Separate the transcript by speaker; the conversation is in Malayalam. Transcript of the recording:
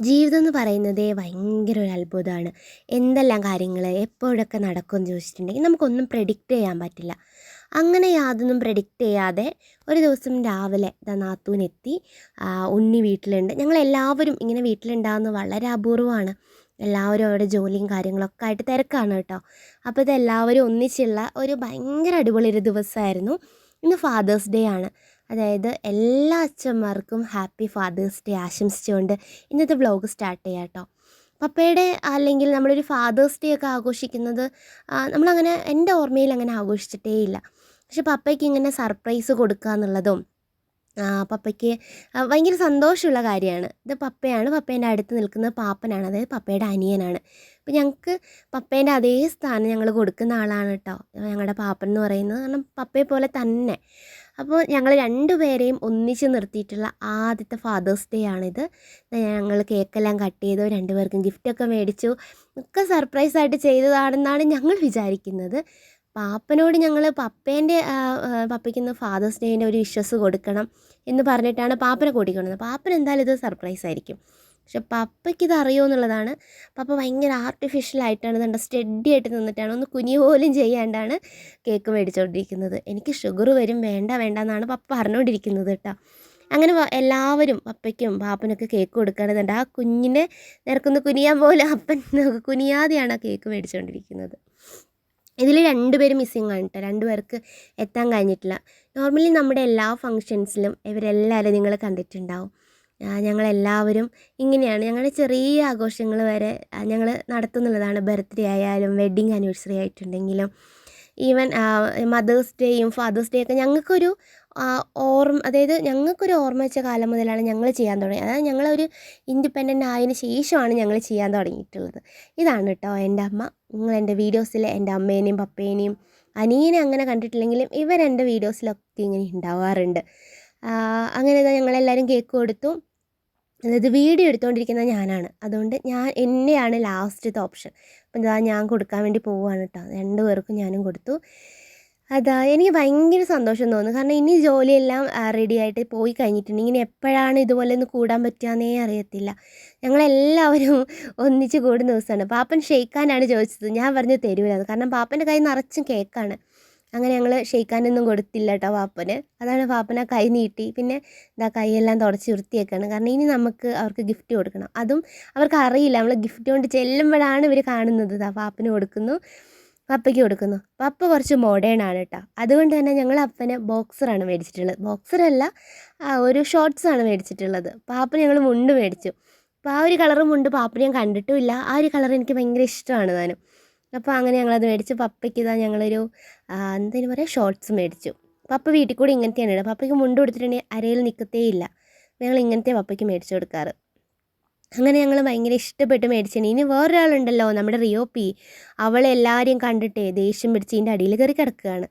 Speaker 1: ജീവിതം എന്ന് പറയുന്നതേ ഭയങ്കര ഒരു അത്ഭുതമാണ് എന്തെല്ലാം കാര്യങ്ങൾ എപ്പോഴൊക്കെ നടക്കുമെന്ന് ചോദിച്ചിട്ടുണ്ടെങ്കിൽ നമുക്കൊന്നും പ്രെഡിക്റ്റ് ചെയ്യാൻ പറ്റില്ല. അങ്ങനെ യാതൊന്നും പ്രെഡിക്റ്റ് ചെയ്യാതെ ഒരു ദിവസം രാവിലെ നാത്തൂനെത്തി ഉണ്ണി വീട്ടിലുണ്ട്. ഞങ്ങളെല്ലാവരും ഇങ്ങനെ വീട്ടിലുണ്ടാകുന്നത് വളരെ അപൂർവമാണ്. എല്ലാവരും അവരുടെ ജോലിയും കാര്യങ്ങളൊക്കെ ആയിട്ട് തിരക്കാണ് കേട്ടോ. അപ്പോൾ ഇത് എല്ലാവരും ഒന്നിച്ചുള്ള ഒരു ഭയങ്കര അടിപൊളി ഒരു ദിവസമായിരുന്നു. ഇന്ന് ഫാദേഴ്സ് ഡേ ആണ്. അതായത് എല്ലാ അച്ഛന്മാർക്കും ഹാപ്പി ഫാദേഴ്സ് ഡേ ആശംസിച്ചുകൊണ്ട് ഇന്നത്തെ വ്ലോഗ് സ്റ്റാർട്ട് ചെയ്യാം കേട്ടോ. പപ്പയുടെ അല്ലെങ്കിൽ നമ്മളൊരു ഫാദേഴ്സ് ഡേ ഒക്കെ ആഘോഷിക്കുന്നത് നമ്മളങ്ങനെ എന്റെ ഓർമ്മയിൽ അങ്ങനെ ആഘോഷിച്ചിട്ടേ ഇല്ല. പക്ഷെ പപ്പയ്ക്ക് ഇങ്ങനെ സർപ്രൈസ് കൊടുക്കുക എന്നുള്ളതും പപ്പയ്ക്ക് ഭയങ്കര സന്തോഷമുള്ള കാര്യമാണ്. ഇത് പപ്പയാണ് പപ്പേന്റെ അടുത്ത് നിൽക്കുന്ന പാപ്പനാണ് അതായത് പപ്പയുടെ അനിയനാണ്. അപ്പോൾ ഞങ്ങൾക്ക് പപ്പേന്റെ അതേ സ്ഥാനം ഞങ്ങൾ കൊടുക്കുന്ന ആളാണ് കേട്ടോ ഞങ്ങളുടെ പാപ്പൻ എന്ന് പറയുന്നത്. കാരണം പപ്പയെ പോലെ തന്നെ. അപ്പോൾ ഞങ്ങൾ രണ്ടുപേരെയും ഒന്നിച്ച് നിർത്തിയിട്ടുള്ള ആദ്യത്തെ ഫാദേഴ്സ് ഡേ ആണിത്. ഞങ്ങൾ കേക്കെല്ലാം കട്ട് ചെയ്തു രണ്ടുപേർക്കും ഗിഫ്റ്റൊക്കെ മേടിച്ചു. ഒക്കെ സർപ്രൈസ് ആയിട്ട് ചെയ്തതാണെന്നാണ് ഞങ്ങൾ വിചാരിക്കുന്നത്. പാപ്പനോട് ഞങ്ങൾ പപ്പേന്റെ പപ്പയ്ക്ക് ഇന്ന് ഫാദേഴ്സ് ഡേന്റെ ഒരു വിശ്വസ് കൊടുക്കണം എന്ന് പറഞ്ഞിട്ടാണ് പാപ്പനെ കൂട്ടിക്കൊണ്ടത് പാപ്പൻ എന്തായാലും ഇത് സർപ്രൈസ് ആയിരിക്കും. പക്ഷെ പപ്പയ്ക്ക് ഇത് അറിയുമോ എന്നുള്ളതാണ്. പപ്പ ഭയങ്കര ആർട്ടിഫിഷ്യൽ ആയിട്ടാണ് നല്ല സ്റ്റഡി ആയിട്ട് നിന്നിട്ടാണ് ഒന്ന് കുനി പോലും ചെയ്യാണ്ടാണ് കേക്ക് മേടിച്ചുകൊണ്ടിരിക്കുന്നത് എനിക്ക് ഷുഗർ വരും വേണ്ട വേണ്ട എന്നാണ് പപ്പ പറഞ്ഞുകൊണ്ടിരിക്കുന്നത് കേട്ടോ. അങ്ങനെ എല്ലാവരും പപ്പയ്ക്കും പാപ്പനൊക്കെ കേക്ക് കൊടുക്കുകയാണെന്നുണ്ട് ആ കുഞ്ഞിനെ നിരക്കൊന്ന് കുനിയാൻ പോലും അപ്പൻ കുനിയാതെയാണ് ആ കേക്ക് മേടിച്ചുകൊണ്ടിരിക്കുന്നത് ഇതിൽ രണ്ടുപേരും മിസ്സിങ് ആണ് കേട്ടോ. രണ്ടുപേർക്ക് എത്താൻ കഴിഞ്ഞിട്ടില്ല. നോർമലി നമ്മുടെ എല്ലാ ഫങ്ഷൻസിലും ഇവരെല്ലാവരും നിങ്ങൾ കണ്ടിട്ടുണ്ടാവും. ഞങ്ങളെല്ലാവരും ഇങ്ങനെയാണ്. ഞങ്ങളുടെ ചെറിയ ആഘോഷങ്ങൾ വരെ ഞങ്ങൾ നടത്തുന്നുള്ളതാണ്. ബർത്ത്ഡേ ആയാലും വെഡ്ഡിങ് ആനിവേഴ്സറി ആയിട്ടുണ്ടെങ്കിലും ഈവൻ മദേഴ്സ് ഡേയും ഫാദേഴ്സ് ഡേ ഒക്കെ ഞങ്ങൾക്കൊരു ഓർമ്മ അതായത് ഞങ്ങൾക്കൊരു ഓർമ്മ വെച്ച കാലം മുതലാണ് ഞങ്ങൾ ചെയ്യാൻ തുടങ്ങിയത്. അതായത് ഞങ്ങളൊരു ഇൻഡിപെൻഡന്റ് ആയതിനു ശേഷമാണ് ഞങ്ങൾ ചെയ്യാൻ തുടങ്ങിയിട്ടുള്ളത്. ഇതാണ് കേട്ടോ എന്റെ അമ്മ. നിങ്ങൾ എന്റെ വീഡിയോസിൽ എന്റെ അമ്മേനെയും പപ്പേനെയും അനിയനെ അങ്ങനെ കണ്ടിട്ടില്ലെങ്കിലും ഇവരെന്റെ വീഡിയോസിലൊക്കെ ഇങ്ങനെ ഉണ്ടാവാറുണ്ട്. അങ്ങനെ ഞങ്ങളെല്ലാവരും കേക്ക് കൊടുത്തു. അതായത് വീഡിയോ എടുത്തുകൊണ്ടിരിക്കുന്ന ഞാനാണ്. അതുകൊണ്ട് ഞാൻ എന്നെയാണ് ലാസ്റ്റത്തെ ഓപ്ഷൻ. അപ്പം ഇതാ ഞാൻ കൊടുക്കാൻ വേണ്ടി പോവുകയാണ് കേട്ടോ രണ്ട് പേർക്കും ഞാനും കൊടുത്തു. അതാ എനിക്ക് ഭയങ്കര സന്തോഷം തോന്നുന്നു. കാരണം ഇനി ജോലിയെല്ലാം റെഡി ആയിട്ട് പോയി കഴിഞ്ഞിട്ടുണ്ടെങ്കിൽ ഇനി എപ്പോഴാണ് ഇതുപോലെ ഒന്ന് കൂടാൻ പറ്റുകയെന്നേ അറിയത്തില്ല. ഞങ്ങളെല്ലാവരും ഒന്നിച്ച് കൂടുന്ന ദിവസമാണ്. പാപ്പൻ ഷെയ്ക്കാനാണ് ചോദിച്ചത്. ഞാൻ പറഞ്ഞു തരൂല കാരണം പാപ്പന്റെ കൈ നിറച്ചും കേക്കാണ്. അങ്ങനെ ഞങ്ങൾ ഷെയ്ക്കാനൊന്നും കൊടുത്തില്ല കേട്ടോ വാപ്പന്. അതാണ് വാപ്പന കൈ നീട്ടി. പിന്നെ ഇതാ കൈയെല്ലാം തുടച്ച് വൃത്തിയാക്കണം. കാരണം ഇനി നമുക്ക് അവർക്ക് ഗിഫ്റ്റ് കൊടുക്കണം. അതും അവർക്ക് അറിയില്ല നമ്മൾ ഗിഫ്റ്റ് കൊണ്ട് ചെല്ലുമ്പോഴാണ് ഇവർ കാണുന്നത്. ഇതാ വാപ്പന് കൊടുക്കുന്നു. പപ്പയ്ക്ക് കൊടുക്കുന്നു. പപ്പ കുറച്ച് മോഡേൺ ആണ് കേട്ടോ അതുകൊണ്ട് തന്നെ ഞങ്ങൾ അപ്പന് ബോക്സറാണ് മേടിച്ചിട്ടുള്ളത്. ബോക്സറല്ല ഒരു ഷോർട്ട്സാണ് മേടിച്ചിട്ടുള്ളത്. പാപ്പന് ഞങ്ങൾ മുണ്ട് മേടിച്ചു. അപ്പോൾ ആ ഒരു കളറ് മുണ്ട് പാപ്പന് ഞാൻ കണ്ടിട്ടുമില്ല ആ ഒരു കളർ എനിക്ക് ഭയങ്കര ഇഷ്ടമാണ് താനും. അപ്പോൾ അങ്ങനെ ഞങ്ങളത് മേടിച്ചു. പപ്പയ്ക്ക് ഇതാ ഞങ്ങളൊരു ആ, എന്തേലും പറയുക ഷോർട്സ് മേടിച്ചു. പപ്പ വീട്ടിൽ കൂടി ഇങ്ങനത്തെയാണ് ഇടുക. പപ്പയ്ക്ക് മുണ്ട് കൊടുത്തിട്ടുണ്ടെങ്കിൽ അരയിൽ നിൽക്കത്തേ ഇല്ല. ഞങ്ങൾ ഇങ്ങനത്തെ പപ്പയ്ക്ക് മേടിച്ചു കൊടുക്കാറ്. അങ്ങനെ ഞങ്ങൾ ഭയങ്കര ഇഷ്ടപ്പെട്ട് മേടിച്ചാണ് ഇനി വേറൊരാളുണ്ടല്ലോ നമ്മുടെ റിയോപ്പി. അവളെല്ലാവരെയും കണ്ടിട്ടേ ദേഷ്യം പിടിച്ച് ഇതിന്റെ അടിയിൽ കയറി കിടക്കുകയാണ്.